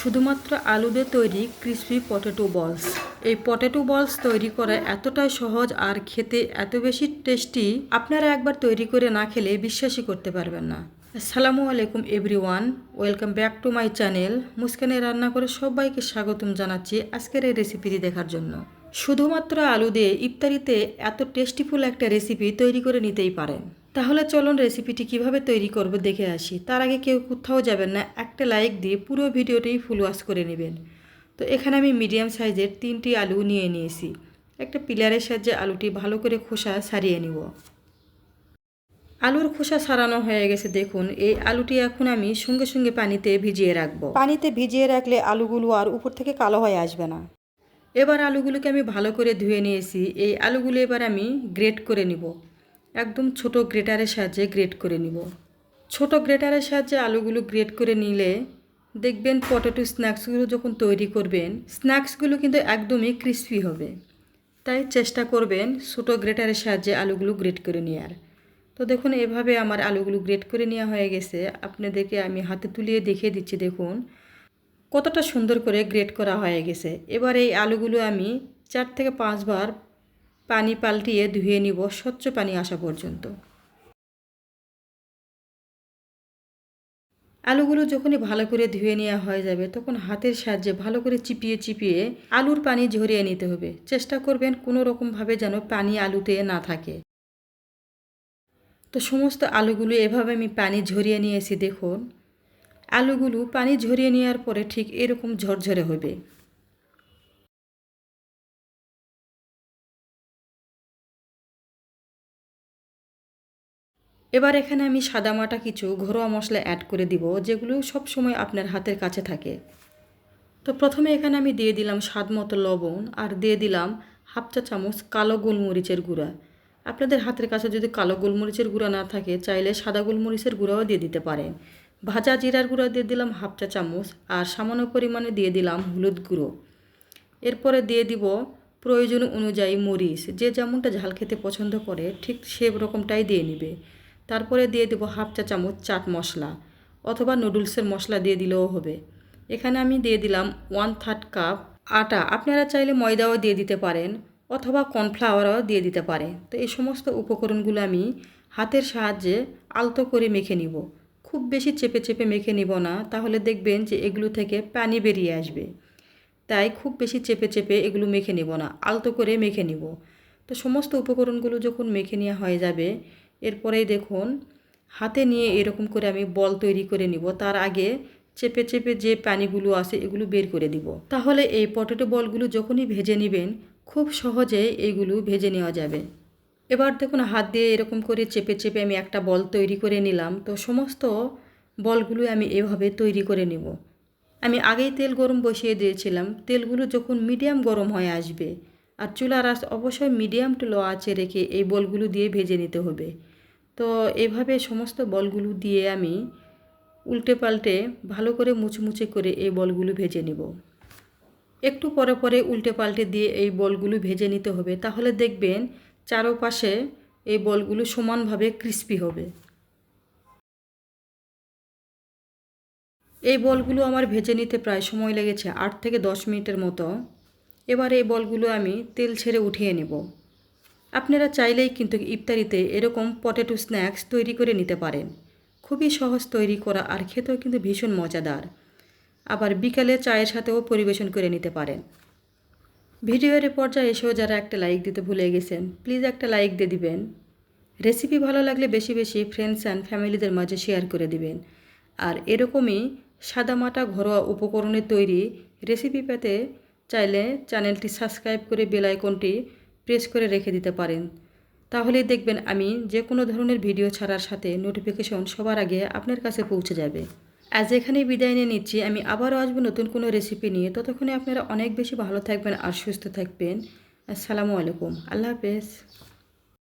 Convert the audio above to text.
শুধুমাত্র আলু দিয়ে তৈরি ক্রিসপি পটেটো বলস এই পটেটো বলস তৈরি করা এতটাই সহজ আর খেতে এত বেশি টেস্টি আপনারা একবার তৈরি করে না খেলে বিশ্বাসই করতে পারবেন না। আসসালামু আলাইকুম everyone welcome back to my channel মুস্কানে রান্না করে সবাইকে স্বাগতম জানাচ্ছি আজকের এই রেসিপিটি দেখার জন্য। শুধুমাত্র আলু দিয়ে ইফতারিতে এত টেস্টিফুল একটা রেসিপি তৈরি করে নিতেই পারেন। তাহলে চলুন রেসিপিটি কীভাবে তৈরি করব দেখে আসি। তার আগে কেউ কোথাও যাবেন না একটা লাইক দিয়ে পুরো ভিডিওটাই ফুল ওয়াশ করে নেবেন। তো এখানে আমি মিডিয়াম সাইজের তিনটি আলু নিয়ে নিয়েছি। একটা পিলারের সাহায্যে আলুটি ভালো করে খোসা সারিয়ে নিব। আলুর খোসা সারানো হয়ে গেছে দেখুন। এই আলুটি এখন আমি সঙ্গে সঙ্গে পানিতে ভিজিয়ে রাখব। পানিতে ভিজিয়ে রাখলে আলুগুলো আর উপর থেকে কালো হয়ে আসবে না। এবার আলুগুলোকে আমি ভালো করে ধুয়ে নিয়েছি। এই আলুগুলো এবার আমি গ্রেট করে নিব। একদম ছোট গ্রেটারের সাহায্যে গ্রেট করে নিব। ছোট গ্রেটারের সাহায্যে আলুগুলো গ্রেট করে নিলে দেখবেন পটেটো স্ন্যাক্সগুলো যখন তৈরি করবেন, স্ন্যাক্সগুলো কিন্তু একদমই ক্রিস্পি হবে। তাই চেষ্টা করবেন ছোটো গ্রেটারের সাহায্যে আলুগুলো গ্রেট করে নেওয়ার তো দেখুন, এভাবে আমার আলুগুলো গ্রেট করে নেওয়া হয়ে গেছে। আপনাদেরকে আমি হাতে তুলিয়ে দেখিয়ে দিচ্ছি, দেখুন। কতটা সুন্দর করে গ্রেট করা হয়ে গেছে। এবার এই আলুগুলো আমি চার থেকে পাঁচবার পানি পাল্টিয়ে ধুয়ে নিব স্বচ্ছ পানি আসা পর্যন্ত। আলুগুলো যখনই ভালো করে ধুয়ে নেওয়া হয়ে যাবে, তখন হাতের সাহায্যে ভালো করে চিপিয়ে চিপিয়ে আলুর পানি ঝরিয়ে নিতে হবে। চেষ্টা করবেন কোনো রকমভাবে যেন পানি আলুতে না থাকে। তো সমস্ত আলুগুলো এভাবে আমি পানি ঝরিয়ে নিয়েছি দেখুন, আলুগুলো পানি ঝরিয়ে নেওয়ার পরে ঠিক এরকম ঝরঝরে হবে। এবার এখানে আমি সাদামাটা কিছু ঘরোয়া মশলা অ্যাড করে দিব, যেগুলো সব সময় আপনার হাতের কাছে থাকে। তো প্রথমে এখানে আমি দিয়ে দিলাম স্বাদ মতো লবণ আর দিয়ে দিলাম হাফ চা চামচ কালো গোলমরিচের গুঁড়া। আপনাদের হাতের কাছে যদি কালো গোলমরিচের গুঁড়া না থাকে, চাইলে সাদা গোলমরিচের গুঁড়াও দিয়ে দিতে পারেন। ভাজা জিরার গুঁড়া দিয়ে দিলাম হাফ চা চামচ আর সামান্য পরিমাণে দিয়ে দিলাম হলুদ গুঁড়ো। এরপরে দিয়ে দিব প্রয়োজন অনুযায়ী মরিচ, যে যেমনটা ঝাল খেতে পছন্দ করে, ঠিক সে রকমটাই দিয়ে নিবে। তারপরে দিয়ে দেবো হাফ চা চামচ চাট মশলা অথবা নুডলসের মশলা দিয়ে দিলেও হবে। এখানে আমি দিয়ে দিলাম ওয়ান থার্ড কাপ আটা। আপনারা চাইলে ময়দাও দিয়ে দিতে পারেন অথবা কর্নফ্লাওয়ারও দিয়ে দিতে পারে তো এই সমস্ত উপকরণগুলো আমি হাতের সাহায্যে আলতো করে মেখে নিব। খুব বেশি চেপে চেপে মেখে নিব না, তাহলে দেখবেন যে এগুলো থেকে পানি বেরিয়ে আসবে। তাই খুব বেশি চেপে চেপে এগুলো মেখে নিব না, আলতো করে মেখে নিব। তো সমস্ত উপকরণগুলো যখন মেখে নেওয়া হয়ে যাবে এরপরেই দেখুন, হাতে নিয়ে এরকম করে আমি বল তৈরি করে নিব। তার আগে চেপে চেপে যে পানিগুলো আছে এগুলো বের করে দিব। তাহলে এই পটেটো বলগুলো যখনই ভেজে নেবেন, খুব সহজে এইগুলো ভেজে নেওয়া যাবে। এবার দেখুন, হাত দিয়ে এরকম করে চেপে চেপে আমি একটা বল তৈরি করে নিলাম। তো সমস্ত বলগুলো আমি এভাবে তৈরি করে নেব। আমি আগেই তেল গরম বসিয়ে দিয়েছিলাম। তেলগুলো যখন মিডিয়াম গরম হয়ে আসবে, আর চুলার আঁচ অবশ্যই মিডিয়াম টু লো আঁচে রেখে এই বলগুলো দিয়ে ভেজে নিতে হবে। তো এভাবে সমস্ত বলগুলো দিয়ে আমি উল্টে পাল্টে ভালো করে মুচমুচে করে এই বলগুলো ভেজে নিব। একটু পরে পরে উল্টে পাল্টে দিয়ে এই বলগুলো ভেজে নিতে হবে, তাহলে দেখবেন চারোপাশে এই বলগুলো সমানভাবে ক্রিস্পি হবে। এই বলগুলো আমার ভেজে নিতে প্রায় সময় লেগেছে, আট থেকে দশ মিনিটের মতো। এবার এই বলগুলো আমি তেল ছেড়ে উঠিয়ে নেব। আপনারা চাইলেই কিন্তু ইফতারিতে এরকম পটেটো স্ন্যাক্স তৈরি করে নিতে পারেন। খুবই সহজ তৈরি করা আর খেতেও কিন্তু ভীষণ মজাদার। আবার বিকালে চায়ের সাথেও পরিবেশন করে নিতে পারেন। ভিডিওর পর্যায়ে এসেও যারা একটা লাইক দিতে ভুলে গেছেন প্লিজ একটা লাইক দিয়ে দিবেন। রেসিপি ভালো লাগলে বেশি বেশি ফ্রেন্ডস অ্যান্ড ফ্যামিলিদের মাঝে শেয়ার করে দিবেন। আর এরকমই সাদামাটা ঘরোয়া উপকরণের তৈরি রেসিপি পেতে চাইলে চ্যানেলটি সাবস্ক্রাইব করে বেল আইকনটি প্রেস করে রেখে দিতে পারেন। তাহলেই দেখবেন আমি যে কোনো ধরনের ভিডিও ছাড়ার সাথে নোটিফিকেশন সবার আগে আপনার কাছে পৌঁছে যাবে। আজ এখানেই বিদায় নিয়ে নিচ্ছি। আমি আবারও আসব নতুন কোনো রেসিপি নিয়ে। ততক্ষণে আপনারা অনেক বেশি ভালো থাকবেন আর সুস্থ থাকবেন। আসসালামু আলাইকুম। আল্লাহ হাফেজ।